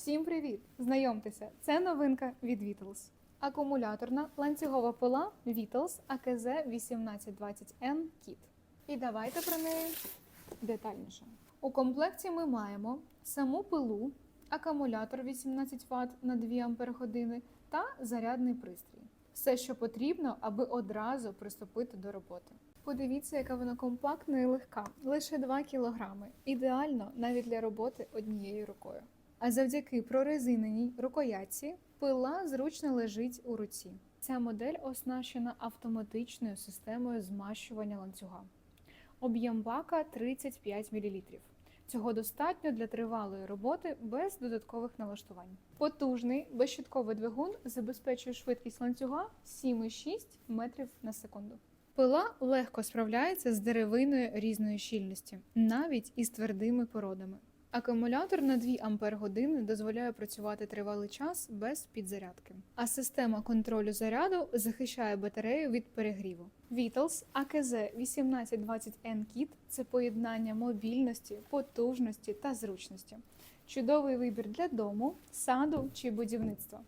Всім привіт! Знайомтеся, це новинка від Vitals. Акумуляторна ланцюгова пила Vitals AKZ 1820N Kit. І давайте про неї детальніше. У комплекті ми маємо саму пилу, акумулятор 18 Вт на 2 Ампер та зарядний пристрій. Все, що потрібно, аби одразу приступити до роботи. Подивіться, яка вона компактна і легка, лише 2 кг. Ідеально навіть для роботи однією рукою. А завдяки прорезиненій рукоятці пила зручно лежить у руці. Ця модель оснащена автоматичною системою змащування ланцюга. Об'єм бака 35 мл. Цього достатньо для тривалої роботи без додаткових налаштувань. Потужний безщитковий двигун забезпечує швидкість ланцюга 7,6 метрів на секунду. Пила легко справляється з деревиною різної щільності, навіть із твердими породами. Акумулятор на 2 Ампер години дозволяє працювати тривалий час без підзарядки. А система контролю заряду захищає батарею від перегріву. Vitals AKZ 1820N Kit – це поєднання мобільності, потужності та зручності. Чудовий вибір для дому, саду чи будівництва.